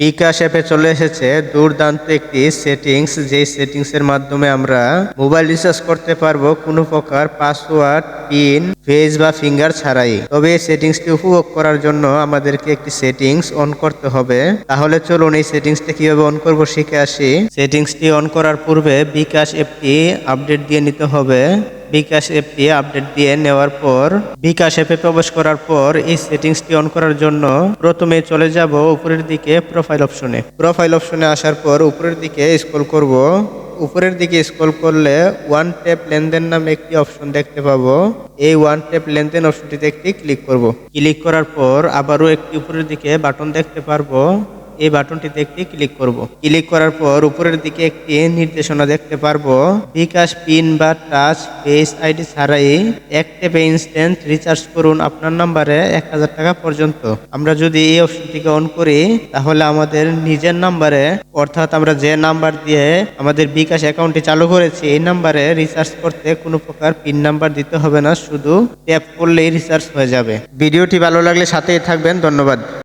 বিকাশ অ্যাপে চলে এসেছে দুর্দান্ত একটি সেটিংস যেই সেটিংস এর মাধ্যমে আমরা মোবাইল রিচার্জ করতে পারব, কোনো প্রকার পাসওয়ার্ড পিন ফেস বা ফিঙ্গার ছাড়াই। তবে এই সেটিংসটি উপভোগ করার জন্য আমাদেরকে একটি সেটিংস অন করতে হবে। তাহলে চলুন এই সেটিংসটি কীভাবে অন করব শিখে আসি। সেটিংসটি অন করার পূর্বে বিকাশ অ্যাপটি আপডেট দিয়ে নিতে হবে। বিকাশ অ্যাপটি আপডেট দিয়ে নেওয়ার পর, বিকাশ অ্যাপে প্রবেশ করার পর এই সেটিংসটি অন করার জন্য প্রথমে চলে যাব উপরের দিকে প্রোফাইল অপশনে প্রোফাইল অপশনে আসার পর উপরের দিকে স্ক্রল করব। উপরের দিকে স্ক্রল করলে ওয়ান ট্যাপ লেনদেন নামে একটি অপশন দেখতে পাবো। এই ওয়ান ট্যাপ লেনদেন অপশনটিতে একটি ক্লিক করব। ক্লিক করার পর আবারও একটি উপরের দিকে বাটন দেখতে পারব। এই বাটনটিতে একটি ক্লিক করব। ক্লিক করার পর উপরের দিকে একটি নির্দেশনা দেখতে পারব। বিকাশ পিন বা টাচ ফেস আইডি ছাড়াই এক টেপে ইনস্ট্যান্ট রিচার্জ করুন আপনার নাম্বারে এক হাজার টাকা পর্যন্ত। আমরা যদি এই অপশনটিকে অন করি, তাহলে আমাদের নিজের নাম্বারে, অর্থাৎ আমরা যে নাম্বার দিয়ে আমাদের বিকাশ অ্যাকাউন্টটি চালু করেছি, এই নাম্বারে রিচার্জ করতে কোনো প্রকার পিন নাম্বার দিতে হবে না, শুধু ট্যাপ করলেই রিচার্জ হয়ে যাবে। ভিডিওটি ভালো লাগলে সাথেই থাকবেন। ধন্যবাদ।